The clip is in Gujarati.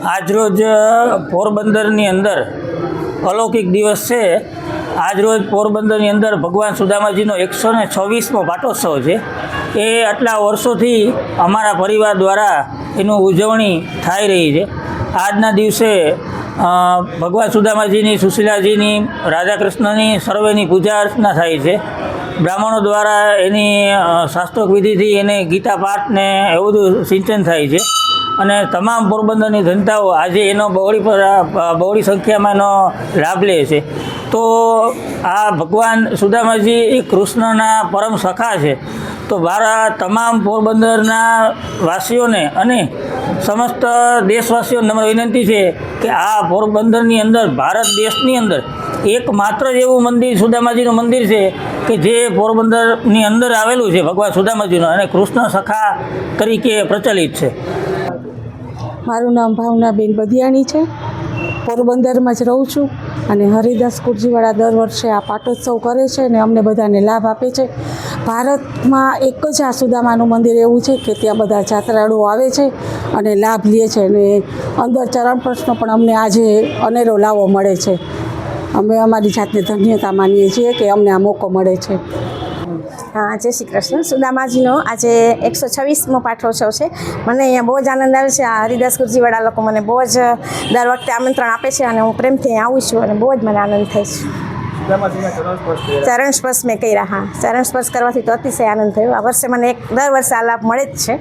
આજરોજ પોરબંદરની અંદર અલૌકિક દિવસ છે. આજરોજ પોરબંદરની અંદર ભગવાન સુદામાજીનો એકસો ને છવ્વીસમો પાટોત્સવ છે. એ આટલા વર્ષોથી અમારા પરિવાર દ્વારા એનું ઉજવણી થઈ રહી છે. આજના દિવસે ભગવાન સુદામાજીની, સુશીલાજીની, રાધાકૃષ્ણની સર્વેની પૂજા અર્ચના થાય છે. બ્રાહ્મણો દ્વારા એની શાસ્ત્રોક વિધિથી એને ગીતા પાઠને એવું બધું સિંચન થાય છે. અને તમામ પોરબંદરની જનતાઓ આજે એનો બહોળી પર બહોળી સંખ્યામાં એનો લાભ લે છે. તો આ ભગવાન સુદામાજી એ કૃષ્ણના પરમ સખા છે. તો મારા તમામ પોરબંદરના વાસીઓને અને સમસ્ત દેશવાસીઓને નમ્ર વિનંતી છે કે આ પોરબંદરની અંદર, ભારત દેશની અંદર એક માત્ર જ એવું મંદિર, સુદામાજીનું મંદિર છે કે જે પોરબંદરની અંદર આવેલું છે, ભગવાન સુદામાજીનું, અને કૃષ્ણ સખા તરીકે પ્રચલિત છે. મારું નામ ભાવનાબેન બધિયાણી છે. પોરબંદરમાં જ રહું છું અને હરિદાસ કુરજીવાળા દર વર્ષે આ પાટોત્સવ કરે છે અને અમને બધાને લાભ આપે છે. ભારતમાં એક જ આ સુદામાનું મંદિર એવું છે કે ત્યાં બધા જાત્રાળુઓ આવે છે અને લાભ લે છે અને અંદર ચરણ પ્રશ્નો પણ અમને આજે અનેરો લાવો મળે છે. અમે અમારી જાતને ધન્યતા માનીએ છીએ કે અમને આ મોકો મળે છે. હા જય શ્રી કૃષ્ણ. સુદામાજીનો આજે એકસો છવ્વીસમો પાઠોત્સવ છે. મને અહીંયા બહુ જ આનંદ આવે છે. આ હરિદાસ ગુરજીવાળા લોકો મને બહુ જ દર વખતે આમંત્રણ આપે છે અને હું પ્રેમથી અહીં આવું છું અને બહુ જ મને આનંદ થાય છે. ચરણ સ્પર્શ મેં કર્યા હા. ચરણ સ્પર્શ કરવાથી તો અતિશય આનંદ થયો. આ વર્ષે મને એક દર વર્ષે આ લાભ મળે જ છે.